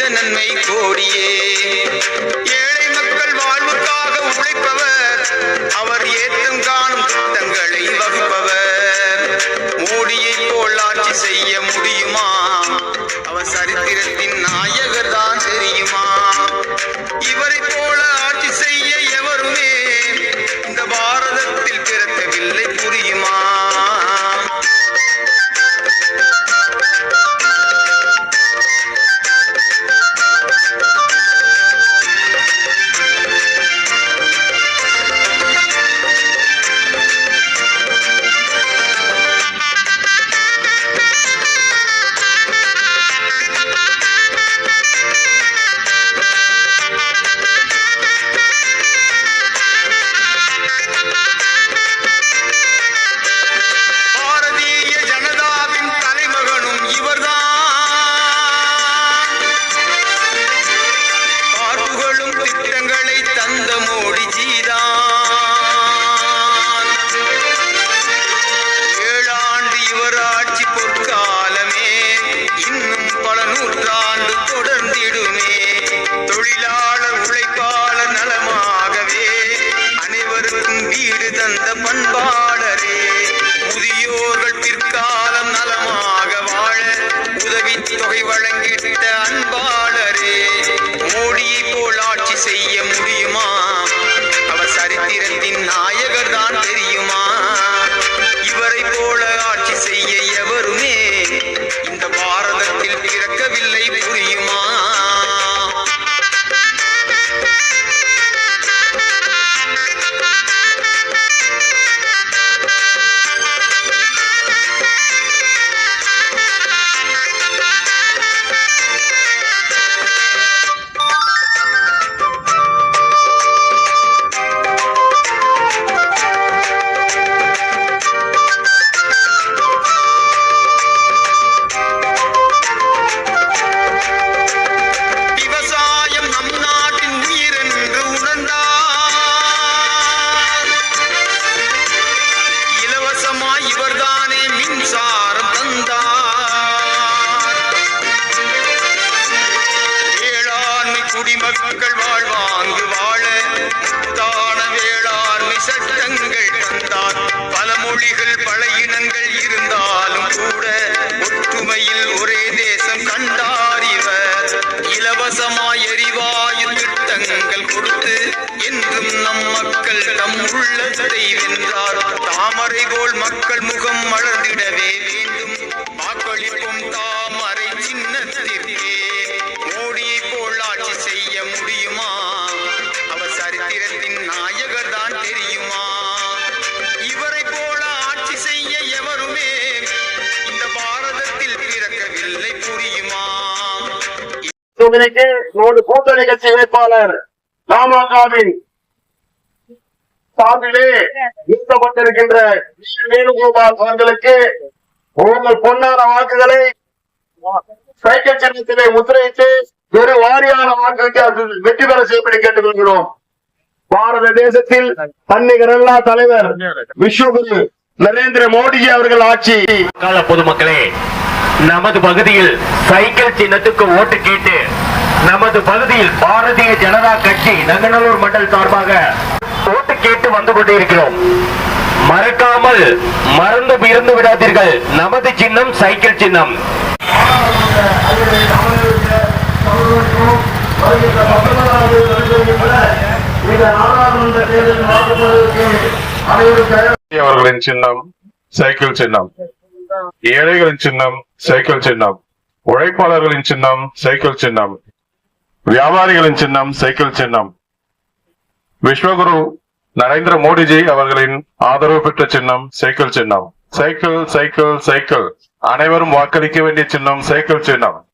செய்த நன்மை கோடியே. ஏழை மக்கள் வாழ்வுக்காக உழைப்பவர் அவர் ஏற்றும் காணும் திட்டங்களை வகுப்பவர். மோடியை போல் ஆட்சி செய்ய முடியுமா? மக்கள் வாழ்வாங்கு வாழ. தான வேளாண்மை சட்டங்கள் தந்தார். பல மொழிகள் பல இனங்கள் இருந்தாலும் கூட ஒற்றுமையில் ஒரே தேசம் கண்டார் இவர். இலவசமாய் எரிவாயு திட்டங்கள் கொடுத்து என்றும் நம் மக்கள் தம் உள்ளத்தை வென்றார். தாமரை போல் மக்கள் முகம் தொகுதிக்கு நமது கூட்டணி கட்சி வேட்பாளர் பாமகவின் சார்பிலே நிறுத்தப்பட்டிருக்கின்ற வேணுகோபால் அவர்களுக்கு உங்கள் பொன்னான வாக்குகளை சைக்கிள் சின்னத்திலே முத்திரையிட்டு ஒரு வாரியான வாக்குக்கு வெற்றி பெற செய்யப்படி கேட்டுக்கொள்கிறோம். பாரத தேசத்தில் தன்னிகரல்லா தலைவர் விஸ்வகுரு நரேந்திர மோடிஜி அவர்கள் ஆட்சி. கால பொதுமக்களே நமது பகுதியில் சைக்கிள் சின்னத்துக்கு ஓட்டு கேட்டு நமது பகுதியில் பாரதிய ஜனதா கட்சி நங்கநல்லூர் மண்டல் சார்பாக ஓட்டு கேட்டு வந்து கொண்டிருக்கிறோம். மறக்காமல் மறந்து இருந்து விடாதீர்கள். நமது சின்னம் சைக்கிள் சின்னம். அவர்களின் சின்னம் சைக்கிள் சின்னம். ஏழைகளின் சின்னம் சைக்கிள் சின்னம். உழைப்பாளர்களின் சின்னம் சைக்கிள் சின்னம். வியாபாரிகளின் சின்னம் சைக்கிள் சின்னம். விஸ்வகுரு நரேந்திர மோடிஜி அவர்களின் ஆதரவு பெற்ற சின்னம் சைக்கிள் சின்னம். Cycle cycle cycle. அனைவரும் வாக்களிக்க வேண்டிய சின்னம் சைக்கிள் சின்னம்.